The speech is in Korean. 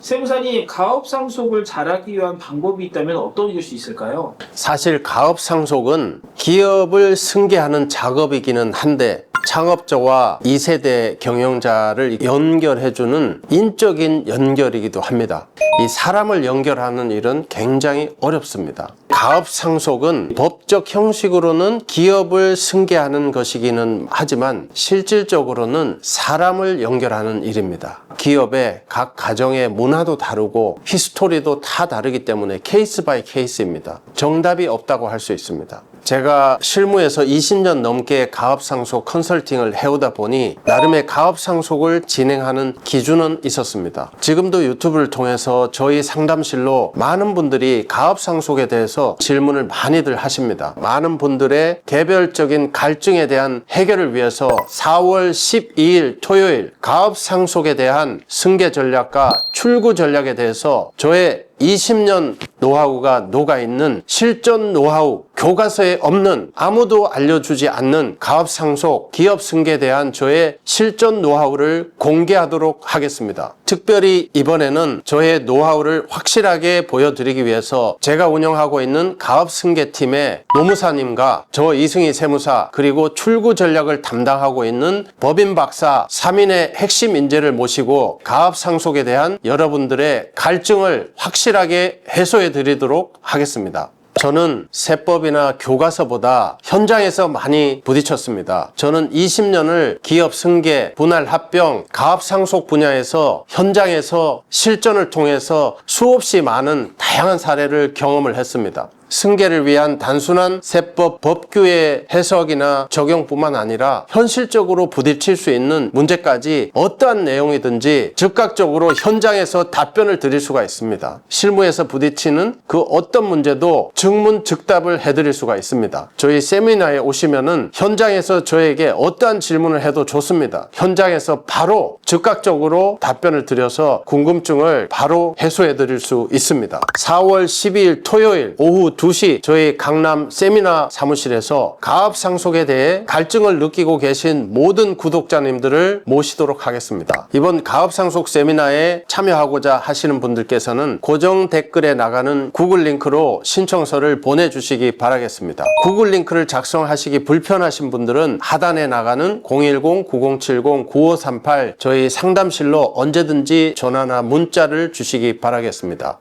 세무사님, 가업 상속을 잘하기 위한 방법이 있다면 어떤 것이 있을까요? 사실 가업 상속은 기업을 승계하는 작업이기는 한데 창업자와 2세대 경영자를 연결해주는 인적인 연결이기도 합니다. 이 사람을 연결하는 일은 굉장히 어렵습니다. 가업 상속은 법적 형식으로는 기업을 승계하는 것이기는 하지만 실질적으로는 사람을 연결하는 일입니다. 기업의 각 가정의 문화도 다르고 히스토리도 다 다르기 때문에 케이스 바이 케이스입니다. 정답이 없다고 할 수 있습니다. 제가 실무에서 20년 넘게 가업 상속 컨설팅을 해오다 보니 나름의 가업 상속을 진행하는 기준은 있었습니다. 지금도 유튜브를 통해서 저희 상담실로 많은 분들이 가업 상속에 대해서 질문을 많이들 하십니다. 많은 분들의 개별적인 갈증에 대한 해결을 위해서 4월 12일 토요일 가업 상속에 대한 승계 전략과 출구 전략에 대해서 저의 20년 노하우가 녹아있는 실전 노하우, 교과서에 없는 아무도 알려주지 않는 가업 상속, 기업 승계에 대한 저의 실전 노하우를 공개하도록 하겠습니다. 특별히 이번에는 저의 노하우를 확실하게 보여드리기 위해서 제가 운영하고 있는 가업 승계팀의 노무사님과 저 이승희 세무사 그리고 출구 전략을 담당하고 있는 법인 박사 3인의 핵심 인재를 모시고 가업 상속에 대한 여러분들의 갈증을 확실하게 해소해 드리도록 하겠습니다. 저는 세법이나 교과서보다 현장에서 많이 부딪혔습니다. 저는 20년을 기업 승계, 분할 합병, 가압 상속 분야에서 현장에서 실전을 통해서 수없이 많은 다양한 사례를 경험을 했습니다. 승계를 위한 단순한 세법 법규의 해석이나 적용뿐만 아니라 현실적으로 부딪힐 수 있는 문제까지 어떠한 내용이든지 즉각적으로 현장에서 답변을 드릴 수가 있습니다. 실무에서 부딪히는 그 어떤 문제도 즉문 즉답을 해드릴 수가 있습니다. 저희 세미나에 오시면은 현장에서 저에게 어떠한 질문을 해도 좋습니다. 현장에서 바로 즉각적으로 답변을 드려서 궁금증을 바로 해소해 드릴 수 있습니다. 4월 12일 토요일 오후 2시 저희 강남 세미나 사무실에서 가압 상속에 대해 갈증을 느끼고 계신 모든 구독자님들을 모시도록 하겠습니다. 이번 가압 상속 세미나에 참여하고자 하시는 분들께서는 고정 댓글에 나가는 구글 링크로 신청서를 보내주시기 바라겠습니다. 구글 링크를 작성하시기 불편하신 분들은 하단에 나가는 010-9070-9538 저희 상담실로 언제든지 전화나 문자를 주시기 바라겠습니다.